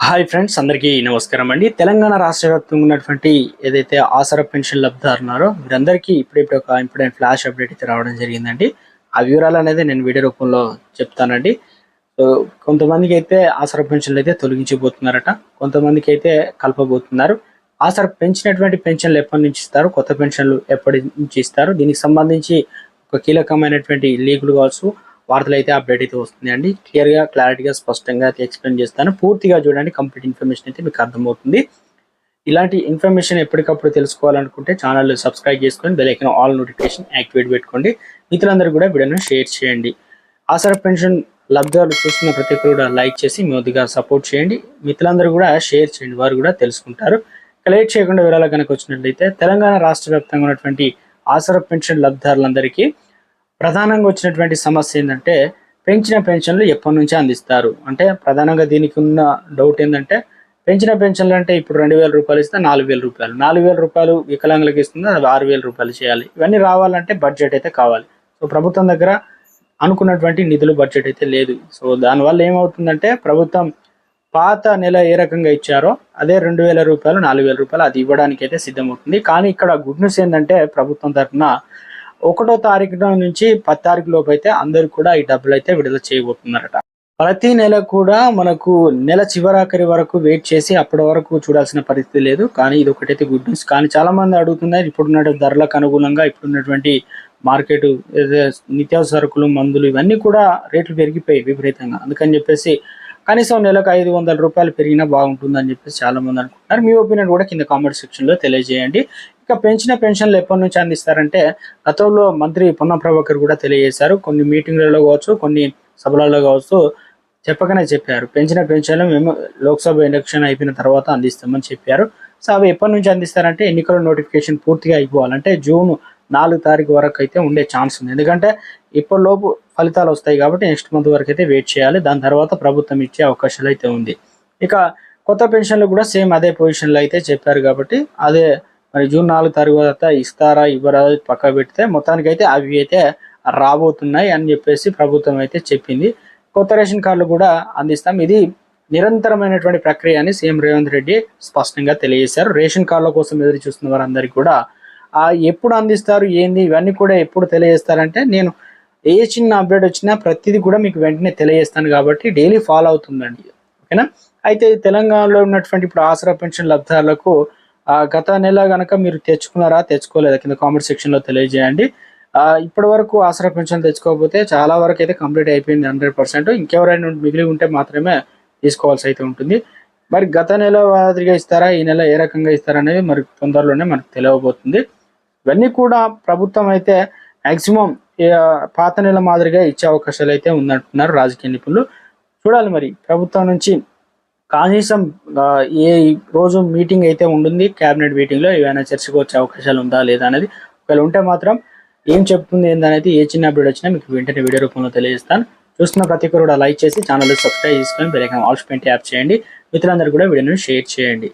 Hi friends అందరికీ నమస్కారం అండి. తెలంగాణ రాష్ట్ర వ్యాప్తంగా ఉన్నటువంటి ఏదైతే ఆసరా పెన్షన్ లబ్ధిదారున్నారో మీరందరికీ ఇప్పుడిప్పుడు ఒక ఇంపార్టెంట్ ఫ్లాష్ అప్డేట్ అయితే రావడం జరిగిందండి. ఆ వివరాలు అనేది నేను వీడియో రూపంలో చెప్తానండి. కొంతమందికి అయితే ఆసరా పెన్షన్లు అయితే తొలగించిపోతున్నారట కొంతమందికి అయితే కలపబోతున్నారు. ఆసరా పెంచినటువంటి పెన్షన్లు ఎప్పటి నుంచి ఇస్తారు? కొత్త పెన్షన్లు ఎప్పటి నుంచి ఇస్తారు? దీనికి సంబంధించి ఒక కీలకమైనటువంటి లీగులు కావచ్చు వార్తలు అయితే అప్డేట్ అయితే వస్తుంది అండి క్లియర్గా క్లారిటీగా స్పష్టంగా అయితే ఎక్స్ప్లెయిన్ చేస్తాను. పూర్తిగా చూడండి కంప్లీట్ ఇన్ఫర్మేషన్ అయితే మీకు అర్థమవుతుంది. ఇలాంటి ఇన్ఫర్మేషన్ ఎప్పటికప్పుడు తెలుసుకోవాలనుకుంటే ఛానల్ సబ్స్క్రైబ్ చేసుకొని బెల్ ఆల్ నోటిఫికేషన్ యాక్టివేట్ పెట్టుకోండి. మిత్రులందరూ కూడా వీడియోను షేర్ చేయండి. ఆసరా పెన్షన్ లబ్ధాలు చూస్తున్న ప్రతి ఒక్కరు కూడా లైక్ చేసి మీ సపోర్ట్ చేయండి. మిత్రులందరూ కూడా షేర్ చేయండి. వారు కూడా తెలుసుకుంటారు. ఇక లేట్ చేయకుండా వివరాలు కనుక వచ్చినట్లయితే తెలంగాణ రాష్ట్ర వ్యాప్తంగా ఉన్నటువంటి ఆసరా పెన్షన్ లబ్ధారులందరికీ ప్రధానంగా వచ్చినటువంటి సమస్య ఏంటంటే పెంచిన పెన్షన్లు ఎప్పటి నుంచి అందిస్తారు? అంటే ప్రధానంగా దీనికి ఉన్న డౌట్ ఏంటంటే పెంచిన పెన్షన్లు అంటే ఇప్పుడు రెండు వేల రూపాయలు ఇస్తే నాలుగు వేల రూపాయలు. నాలుగు వేల రూపాయలు వికలాంగులకు ఇస్తుంది అది ఆరు వేల రూపాయలు చేయాలి. ఇవన్నీ రావాలంటే బడ్జెట్ అయితే కావాలి. సో ప్రభుత్వం దగ్గర అనుకున్నటువంటి నిధులు బడ్జెట్ అయితే లేదు. సో దానివల్ల ఏమవుతుందంటే ప్రభుత్వం పాత నెల ఏ రకంగా ఇచ్చారో అదే రెండు వేల రూపాయలు నాలుగు వేల రూపాయలు అది ఇవ్వడానికి అయితే సిద్ధమవుతుంది. కానీ ఇక్కడ గుడ్ న్యూస్ ఏంటంటే ప్రభుత్వం తరఫున ఒకటో తారీఖు నుంచి పది తారీఖు లోపు అయితే అందరూ కూడా ఈ డబ్బులు అయితే విడుదల చేయబోతున్నారట. ప్రతి నెల కూడా మనకు నెల చివరాఖరి వరకు వెయిట్ చేసి అప్పటి వరకు చూడాల్సిన పరిస్థితి లేదు. కానీ ఇది ఒకటైతే గుడ్ న్యూస్. కానీ చాలా మంది అడుగుతున్నారు ఇప్పుడున్న ధరలకు అనుగుణంగా ఇప్పుడున్నటువంటి మార్కెట్ నిత్యావసర సరుకులు మందులు ఇవన్నీ కూడా రేట్లు పెరిగిపోయాయి విపరీతంగా. అందుకని చెప్పేసి కనీసం నెలకు ఐదు వందల రూపాయలు పెరిగినా బాగుంటుందని చెప్పేసి చాలా మంది అనుకుంటున్నారు. మీ ఒపీనియన్ కూడా కింద కామెంట్ సెక్షన్లో తెలియజేయండి. ఇక పెంచిన పెన్షన్లు ఎప్పటి నుంచి అందిస్తారంటే గతంలో మంత్రి పొన్న ప్రభాకర్ కూడా తెలియజేశారు. కొన్ని మీటింగ్లలో కావచ్చు కొన్ని సభలలో కావచ్చు చెప్పకనే చెప్పారు. పెంచిన పెన్షన్లు మేము లోక్సభ ఎలక్షన్ అయిపోయిన తర్వాత అందిస్తామని చెప్పారు. సో అవి ఎప్పటి నుంచి అందిస్తారంటే ఎన్నికల నోటిఫికేషన్ పూర్తిగా అయిపోవాలంటే జూన్ నాలుగు తారీఖు వరకు అయితే ఉండే ఛాన్స్ ఉంది. ఎందుకంటే ఇప్పటిలోపు ఫలితాలు వస్తాయి కాబట్టి నెక్స్ట్ మంత్ వరకు అయితే వెయిట్ చేయాలి. దాని తర్వాత ప్రభుత్వం ఇచ్చే అవకాశాలు అయితే ఉంది. ఇక కొత్త పెన్షన్లు కూడా సేమ్ అదే పొజిషన్లో అయితే చెప్పారు కాబట్టి అదే మరి జూన్ నాలుగు తర్వాత ఇస్తారా ఇవ్వరా పక్క పెడితే మొత్తానికి అయితే అవి అయితే రాబోతున్నాయి అని చెప్పేసి ప్రభుత్వం అయితే చెప్పింది. కొత్త రేషన్ కార్డులు కూడా అందిస్తాం. ఇది నిరంతరమైనటువంటి ప్రక్రియ అని సీఎం రేవంత్ రెడ్డి స్పష్టంగా తెలియజేశారు. రేషన్ కార్డుల కోసం ఎదురు చూస్తున్న వారందరికీ కూడా ఎప్పుడు అందిస్తారు ఏంది ఇవన్నీ కూడా ఎప్పుడు తెలియజేస్తారంటే నేను ఏ చిన్న అప్డేట్ వచ్చినా ప్రతిదీ కూడా మీకు వెంటనే తెలియజేస్తాను కాబట్టి డైలీ ఫాలో అవుతుందండి. ఓకేనా? అయితే తెలంగాణలో ఉన్నటువంటి ఇప్పుడు ఆసరా పెన్షన్ లబ్ధారులకు గత నెల కనుక మీరు తెచ్చుకున్నారా తెచ్చుకోలేదా? కింద కామెంట్ సెక్షన్లో తెలియజేయండి. ఇప్పటి వరకు ఆసరా పెన్షన్ తెచ్చుకోకపోతే చాలా వరకు అయితే కంప్లీట్ అయిపోయింది హండ్రెడ్ పర్సెంట్ ఇంకెవరైనా మిగిలి ఉంటే మాత్రమే తీసుకోవాల్సి అయితే ఉంటుంది. మరి గత నెల మాదిరిగా ఇస్తారా? ఈ నెల ఏ రకంగా ఇస్తారా అనేది మరి తొందరలోనే మనకు తెలియబోతుంది. ఇవన్నీ కూడా ప్రభుత్వం అయితే మాక్సిమం పాత నెల మాదిరిగా ఇచ్చే అవకాశాలు అయితే ఉందంటున్నారు రాజకీయ నిపుణులు. చూడాలి మరి ప్రభుత్వం నుంచి కనీసం ఏ రోజు మీటింగ్ అయితే ఉంటుంది క్యాబినెట్ మీటింగ్లో ఏమైనా చర్చకు వచ్చే అవకాశాలు ఉందా లేదా అనేది ఒకవేళ ఉంటే మాత్రం ఏం చెప్తుంది ఏందనేది ఏ చిన్న అప్డేట్ వచ్చినా మీకు వెంటనే వీడియో రూపంలో తెలియజేస్తాను. చూస్తున్న ప్రతి ఒక్కరు కూడా లైక్ చేసి ఛానల్ సబ్స్క్రైబ్ చేసుకొని బెల్ ఐకాన్ ఆల్స్ పెయింట్ యాప్ చేయండి. మిత్రులందరూ కూడా వీడియోని షేర్ చేయండి.